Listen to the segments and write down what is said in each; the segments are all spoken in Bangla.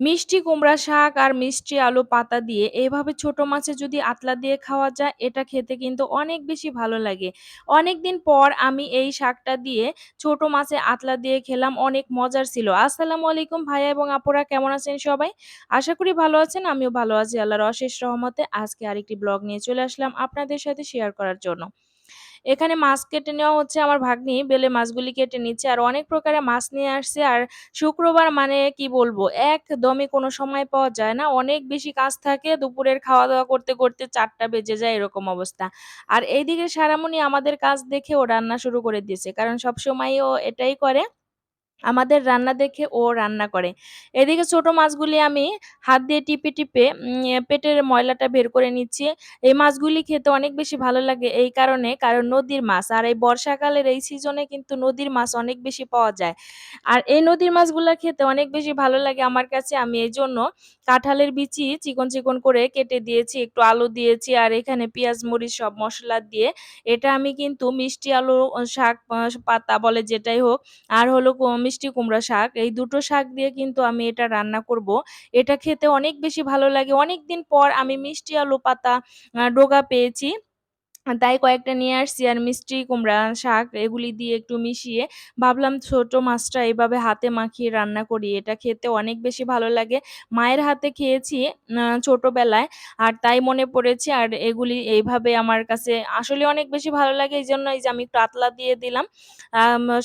মিষ্টি কুমড়া শাক আর মিষ্টি আলু পাতা দিয়ে এভাবে ছোট মাছে যদি আতলা দিয়ে খাওয়া যায়, এটা খেতে কিন্তু অনেক বেশি ভালো লাগে। অনেক দিন পর আমি এই শাকটা দিয়ে ছোট মাছে আতলা দিয়ে খেলাম, অনেক মজার ছিল। আসসালামু আলাইকুম ভাইয়া এবং আপুরা, কেমন আছেন সবাই? আশা করি ভালো আছেন, আমিও ভালো আছি আল্লাহর অশেষ রহমতে। আজকে আরেকটি ব্লগ নিয়ে চলে আসলাম আপনাদের সাথে শেয়ার করার জন্য। এখানে মাছ কেটে নেওয়া হচ্ছে আমার ভাগ্নি, বেলে মাছগুলি কেটে নিচ্ছে। আর অনেক প্রকারের মাছ নিয়ে আসছে। আর শুক্রবার মানে কি বলব, একদমই কোনো সময় পাওয়া যায় না। অনেক বেশি কাজ থাকে, দুপুরের খাওয়া দাওয়া করতে করতে চারটা বেজে যায় এরকম অবস্থা। আর এইদিকে সারামণি আমাদের কাজ দেখে ও রান্না শুরু করে দিয়েছে। কারণ সবসময় ও এটাই করে। আমাদের রান্না দেখে ও রান্না করে। এদিকে ছোট মাছগুলি আমি হাত দিয়ে টিপে, টিপে পেটের ময়লাটা বের করে নিচ্ছি। এই মাছগুলি খেতে অনেক বেশি ভালো লাগে এই কারণে, কারণ নদীর মাছ। আর এই বর্ষাকালের এই সিজনে কিন্তু নদীর মাছ অনেক বেশি পাওয়া যায়। আর এই নদীর মাছগুলো খেতে অনেক বেশি ভালো লাগে আমার কাছে। আমি এই জন্য কাঁঠালের বিচি চিকন, চিকন করে কেটে দিয়েছি, একটু আলু দিয়েছি আর এখানে পেঁয়াজ, মরিচ সব মশলা দিয়ে এটা আমি কিন্তু মিষ্টি আলু শাক পাতা বলে যেটাই হোক আর হলো মিষ্টি কুমড়া শাক। এই দুটো শাক দিয়ে কিন্তু আমি এটা রান্না করব। এটা খেতে অনেক বেশি ভালো লাগে। অনেকদিন পর আমি মিষ্টি আলু পাতা ডোগা পেয়েছি। তাই কয়েকটা নিয়ে আসছি আর মিষ্টি, কুমড়া, শাক এগুলি দিয়ে একটু মিশিয়ে ভাবলাম ছোট মাছটা এভাবে হাতে মাখিয়ে রান্না করি। এটা খেতে অনেক বেশি ভালো লাগে। মায়ের হাতে খেয়েছি ছোটবেলায় আর তাই মনে পড়েছে আর এগুলি এইভাবে আমার কাছে আসলে অনেক বেশি ভালো লাগে। এই জন্য এই যে আমি একটু আতলা দিয়ে দিলাম।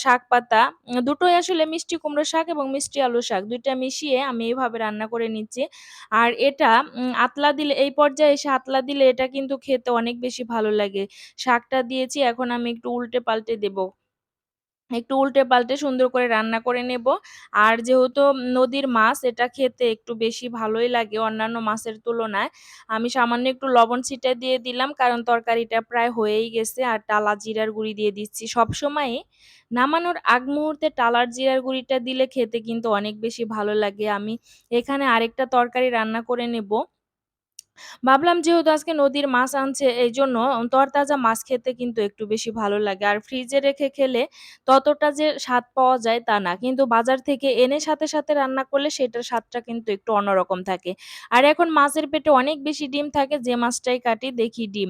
শাক পাতা, দুটোই আসলে মিষ্টি, কুমড়ো শাক এবং মিষ্টি আলু শাক ২ টা মিশিয়ে আমি এইভাবে রান্না করে নিচ্ছি। আর এটা আতলা দিলে, এই পর্যায়ে এসে আতলা দিলে এটা কিন্তু খেতে অনেক বেশি ভালো লাগে। শাকটা দিয়েছি, এখন আমি একটু উল্টে পাল্টে দেব। একটু উল্টে-পাল্টে সুন্দর করে রান্না করে নেব। আর যেহেতু নদীর মাছ, এটা খেতে একটু বেশি ভালোই লাগে অন্যান্য মাছের তুলনায়। আমি সামান্য একটু লবণ ছিটায় দিয়ে দিলাম, কারণ তরকারিটা প্রায় হয়েই গেছে। আর টালা জিরার গুঁড়ি দিয়ে দিচ্ছি। সবসময়ই নামানোর আগ মুহূর্তে টালার জিরার গুঁড়িটা দিলে খেতে কিন্তু অনেক বেশি ভালো লাগে। আমি এখানে আরেকটা তরকারি রান্না করে নেব। ভাবলাম যেহেতু আজকে নদীর মাছ আনছে এই এইজন্য তরতাজা মাছ খেতে কিন্তু একটু বেশি ভালো লাগে। আর ফ্রিজে রেখে খেলে ততটা যে স্বাদ পাওয়া যায় তা না। কিন্তু বাজার থেকে এনে সাথে, সাথে রান্না করলে সেটার স্বাদটা কিন্তু একটু অন্যরকম থাকে। আর এখন মাছের পেটে অনেক বেশি ডিম থাকে যে মাছটাই কাটি দেখি ডিম।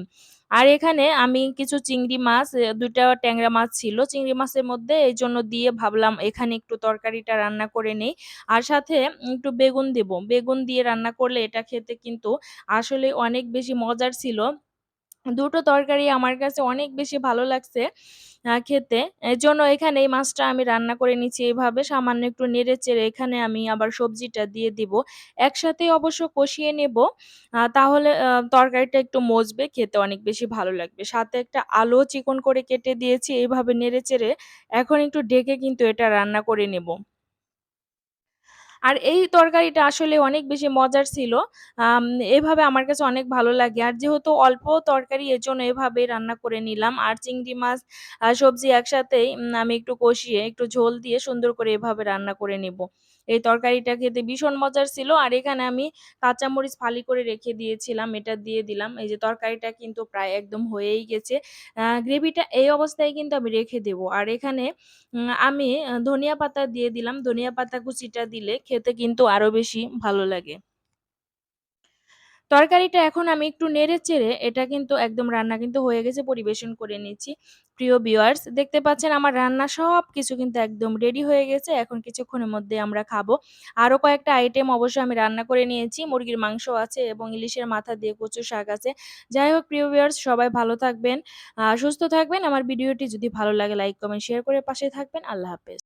আর এখানে আমি কিছু চিংড়ি মাছ দুইটা ট্যাংরা মাছ ছিল। চিংড়ি মাছের মধ্যে এই জন্য দিয়ে ভাবলাম এখানে একটু তরকারিটা রান্না করে নেই। আর সাথে একটু বেগুন দেব। বেগুন দিয়ে রান্না করলে এটা খেতে কিন্তু আসলে অনেক বেশি মজার ছিল। দুটো তরকারি আমার কাছে অনেক বেশি ভালো লাগছে আ খেতে। এজন্য এখানে এই মাছটা আমি রান্না করে নিচ্ছি এইভাবে সামান্য একটু নেড়ে-চেড়ে এখানে আমি আবার সবজিটা দিয়ে দিব। একসাথেই অবশ্য কষিয়ে নেব। তাহলে তরকারিটা একটু মজবে, খেতে অনেক বেশি ভালো লাগবে। সাথে একটা আলুও চিকন করে কেটে দিয়েছি এইভাবে নেড়ে-চেড়ে এখন একটু ঢেকে কিন্তু এটা রান্না করে নেব। আর এই তরকারিটা আসলে অনেক বেশি মজার ছিল। এভাবে আমার কাছে অনেক ভালো লাগে। আর যেহেতু অল্প তরকারি এর জন্য এভাবে রান্না করে নিলাম। আর চিংড়ি মাছ সবজি একসাথেই আমি একটু কষিয়ে, একটু ঝোল দিয়ে সুন্দর করে এভাবে রান্না করে নিব। এই তরকারিটা খেতে ভীষণ মজার ছিল। আর এখানে আমি কাঁচামরিচ ফালি করে রেখে দিয়েছিলাম। এটা দিয়ে দিলাম। এই যে তরকারিটা কিন্তু প্রায় একদম হয়েই গেছে। গ্রেভিটা এই অবস্থায় কিন্তু আমি রেখে দেব। আর এখানে আমি ধনিয়া পাতা দিয়ে দিলাম। ধনিয়া পাতা কুচিটা দিলে খেতে কিন্তু আরও বেশি ভালো লাগে। তরকারিটা এখন আমি একটু নেড়ে-চেড়ে এটা কিন্তু একদম রান্না কিন্তু হয়ে গেছে পরিবেশন করে নিচ্ছি। প্রিয় ভিউয়ার্স দেখতে পাচ্ছেন আমার রান্না সবকিছু কিন্তু একদম রেডি হয়ে গেছে। এখন কিছুক্ষণের মধ্যে আমরা খাব। আরও কয়েকটা আইটেম অবশ্য আমি রান্না করে নিয়েছি। মুরগির মাংস আছে এবং ইলিশের মাথা দিয়ে কচু শাক আছে। যাই হোক প্রিয় ভিউয়ার্স সবাই ভালো থাকবেন, সুস্থ থাকবেন। আমার ভিডিওটি যদি ভালো লাগে লাইক, কমেন্ট, শেয়ার করে পাশে থাকবেন। আল্লাহ হাফেজ।